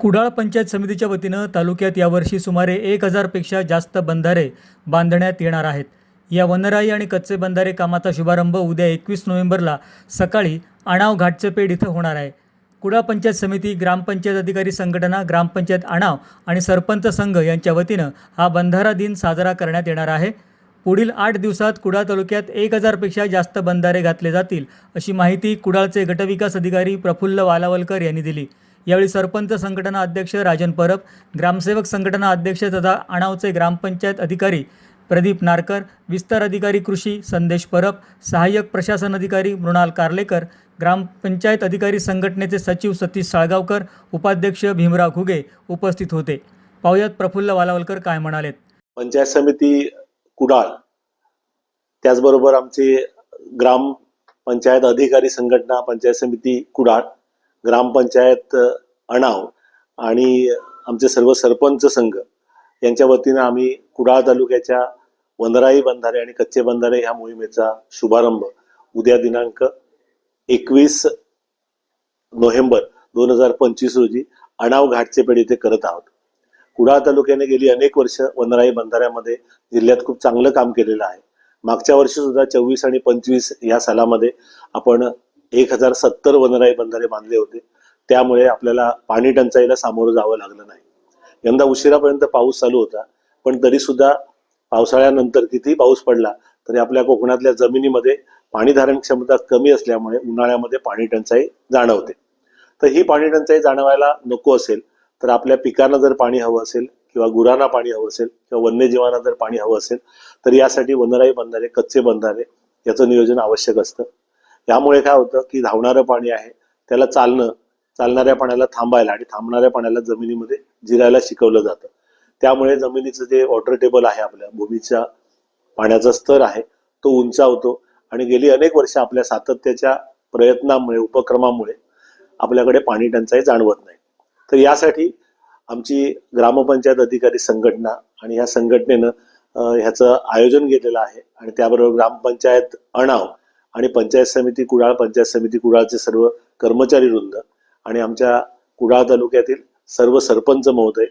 कुडाळ पंचायत समितीच्या वतीनं तालुक्यात यावर्षी सुमारे एक हजारपेक्षा जास्त बंधारे बांधण्यात येणार आहेत. या वनराई आणि कच्चे बंधारे कामाचा शुभारंभ उद्या एकवीस नोव्हेंबरला सकाळी आणाव घाटचेपेड इथं होणार आहे. कुडाळ पंचायत समिती ग्रामपंचायत अधिकारी संघटना ग्रामपंचायत आणाव आणि सरपंच संघ यांच्या वतीनं हा बंधारा दिन साजरा करण्यात येणार आहे. पुढील आठ दिवसात कुडाळ तालुक्यात एक हजारपेक्षा जास्त बंधारे घातले जातील अशी माहिती कुडाळचे गटविकास अधिकारी प्रफुल्ल वालावलकर यांनी दिली. यावेळी सरपंच संघटना अध्यक्ष राजन परब ग्रामसेवक संघटना अध्यक्ष तथा आणावचे ग्रामपंचायत अधिकारी प्रदीप नारकर विस्तार अधिकारी कृषी संदेश परब सहाय्यक प्रशासन अधिकारी मृणाल कार्लेकर ग्रामपंचायत अधिकारी संघटनेचे सचिव सतीश साळगावकर उपाध्यक्ष भीमराव घुगे उपस्थित होते. पाहुयात प्रफुल्ल वालावलकर काय म्हणालेत. पंचायत समिती कुडाळ त्याचबरोबर आमचे ग्राम पंचायत अधिकारी संघटना पंचायत समिती कुडाळ ग्रामपंचायत अणाव आणि आमचे सर्व सरपंच संघ यांच्या वतीनं आम्ही कुडाळ तालुक्याच्या वनराई बंधारे आणि कच्चे बंधारे ह्या मोहिमेचा शुभारंभ उद्या दिनांक एकवीस नोव्हेंबर दोन हजार पंचवीस रोजी अणाव घाटचेपेड इथे करत आहोत. कुडाळ तालुक्याने गेली अनेक वर्ष वनराई बंधाऱ्यामध्ये जिल्ह्यात खूप चांगलं काम केलेलं आहे. मागच्या वर्षी सुद्धा चोवीस आणि पंचवीस या सालामध्ये आपण एक हजार सत्तर वनराई बंधारे बांधले होते. त्यामुळे आपल्याला पाणी टंचाईला सामोरं जावं लागलं नाही. यंदा उशिरापर्यंत पाऊस चालू होता पण तरी सुद्धा पावसाळ्यानंतर कितीही पाऊस पडला तरी आपल्या कोकणातल्या जमिनीमध्ये पाणी धारण क्षमता कमी असल्यामुळे उन्हाळ्यामध्ये पाणी टंचाई जाणवते. तर ही पाणी टंचाई जाणवायला नको असेल तर आपल्या पिकांना जर पाणी हवं असेल किंवा गुरांना पाणी हवं असेल किंवा वन्यजीवांना जर पाणी हवं असेल तर यासाठी वनराई बंधारे कच्चे बंधारे याचं नियोजन आवश्यक असतं. त्यामुळे काय होतं की धावणारं पाणी आहे त्याला चालणं चालणाऱ्या पाण्याला थांबायला आणि थांबणाऱ्या पाण्याला जमिनीमध्ये जिरायला शिकवलं जातं. त्यामुळे जमिनीचं जे वॉटर टेबल आहे आपल्या भूमीच्या पाण्याचा स्तर आहे तो उंचावतो आणि गेली अनेक वर्ष आपल्या सातत्याच्या प्रयत्नामुळे उपक्रमामुळे आपल्याकडे पाणी टंचाई जाणवत नाही. तर यासाठी आमची ग्रामपंचायत अधिकारी संघटना आणि या संघटनेनं ह्याचं आयोजन केलेलं आहे आणि त्याबरोबर ग्रामपंचायत अणाव आणि पंचायत समिती कुडाळ पंचायत समिती कुडाळचे सर्व कर्मचारी वृंद आणि आमच्या कुडाळ तालुक्यातील सर्व सरपंच महोदय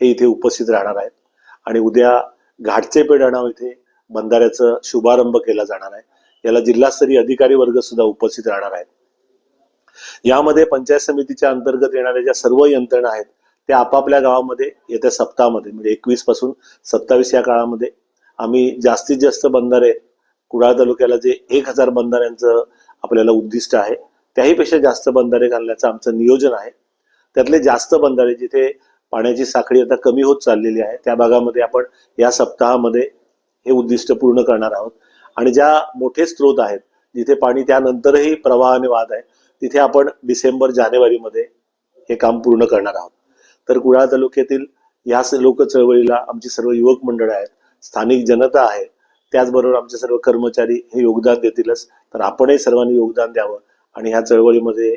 हे इथे उपस्थित राहणार आहेत. आणि उद्या घाटचे पेडाणाव इथे बंधाऱ्याचं शुभारंभ केला जाणार आहे. याला जिल्हास्तरीय अधिकारी वर्ग सुद्धा उपस्थित राहणार आहेत. यामध्ये पंचायत समितीच्या अंतर्गत येणाऱ्या ज्या सर्व यंत्रणा आहेत त्या आपापल्या गावामध्ये येत्या सप्ताहामध्ये म्हणजे एकवीसपासून सत्तावीस या काळामध्ये आम्ही जास्तीत जास्त बंधारे कुडाळ तालुक्याला जे एक हजार बंधाऱ्यांचं आपल्याला उद्दिष्ट आहे त्याहीपेक्षा जास्त बंधारे घालण्याचं आमचं नियोजन आहे. त्यातले जास्त बंधारे जिथे पाण्याची साखळी आता कमी होत चाललेली आहे त्या भागामध्ये आपण या सप्ताहामध्ये हे उद्दिष्ट पूर्ण करणार आहोत. आणि ज्या मोठे स्रोत आहेत जिथे पाणी त्यानंतरही प्रवाहाने वाद आहे तिथे आपण डिसेंबर जानेवारीमध्ये हे काम पूर्ण करणार आहोत. तर कुडाळ तालुक्यातील या स- लोक चळवळीला आमची सर्व युवक मंडळ आहेत स्थानिक जनता आहे त्याचबरोबर आमचे सर्व कर्मचारी हे योगदान देतीलच. तर आपणही सर्वांनी योगदान द्यावं आणि ह्या चळवळीमध्ये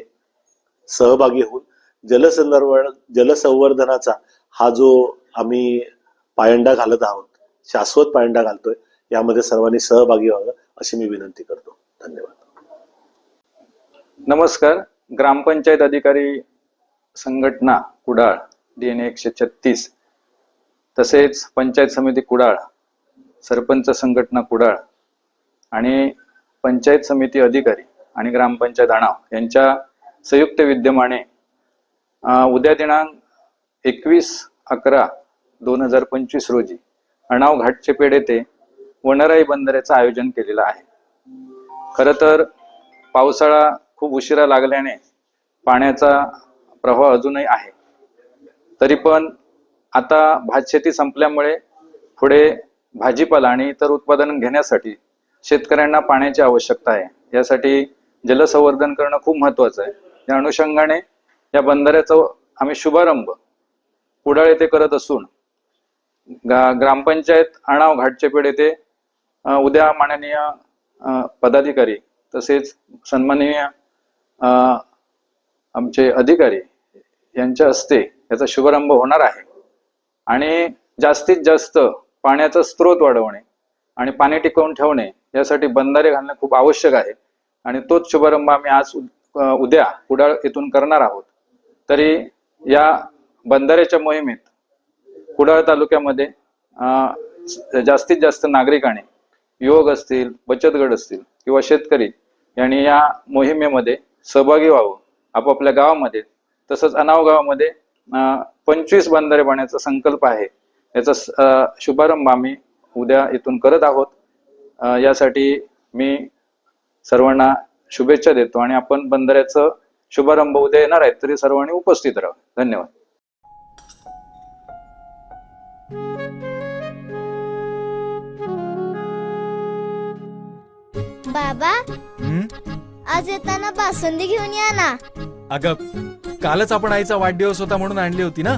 सहभागी होऊन जलसंदर्भ जलसंवर्धनाचा हा जो आम्ही पायंडा घालत आहोत शाश्वत पायंडा घालतोय यामध्ये सर्वांनी सहभागी व्हावं अशी मी विनंती करतो. धन्यवाद. नमस्कार. ग्रामपंचायत अधिकारी संघटना कुडाळ डी एन एकशे छत्तीस तसेच पंचायत समिती कुडाळ सरपंच संघटना कुडाळ आणि पंचायत समिती अधिकारी आणि ग्रामपंचायत आणाव यांच्या संयुक्त विद्यमाने उद्या दिनांक एकवीस अकरा दोन हजार पंचवीस रोजी अणाव घाटचेपेड येथे वनराई बंदराचं आयोजन केलेलं आहे. खरं तर पावसाळा खूप उशिरा लागल्याने पाण्याचा प्रवाह अजूनही आहे. तरी पण आता भातशेती संपल्यामुळे पुढे भाजीपाला आणि इतर उत्पादन घेण्यासाठी शेतकऱ्यांना पाण्याची आवश्यकता आहे. यासाठी जलसंवर्धन करणं खूप महत्वाचं आहे. या अनुषंगाने या बंधाऱ्याचा आम्ही शुभारंभ कुडाळ येथे करत असून ग्रामपंचायत आणाव घाटचेपेड येथे उद्या माननीय पदाधिकारी तसेच सन्माननीय आमचे अधिकारी यांच्या हस्ते याचा शुभारंभ होणार आहे. आणि जास्तीत जास्त पाण्याचा स्रोत वाढवणे आणि पाणी टिकवून ठेवणे यासाठी बंधारे घालणे खूप आवश्यक आहे. आणि तोच शुभारंभ आम्ही आज उद्या कुडाळ येथून करणार आहोत. तरी या बंधाऱ्याच्या मोहिमेत कुडाळ तालुक्यामध्ये जास्तीत जास्त नागरिकांनी युवक असतील बचत गट असतील किंवा शेतकरी यांनी या मोहिमेमध्ये सहभागी व्हावं. आपापल्या गावामध्ये तसंच अनाव गावामध्ये पंचवीस बंधारे पाण्याचा संकल्प आहे. याचा शुभारंभ आम्ही उद्या इथून करत आहोत. यासाठी मी सर्वांना शुभेच्छा देतो आणि आपण बंधाऱ्याचं शुभारंभ उद्या येणार आहेत तरी सर्वांनी उपस्थित राहा. धन्यवाद. बाबा हं? आज येताना बासुंदी घेऊन या ना. अगं कालच आपण आईचा वाढदिवस होता म्हणून आणली होती ना?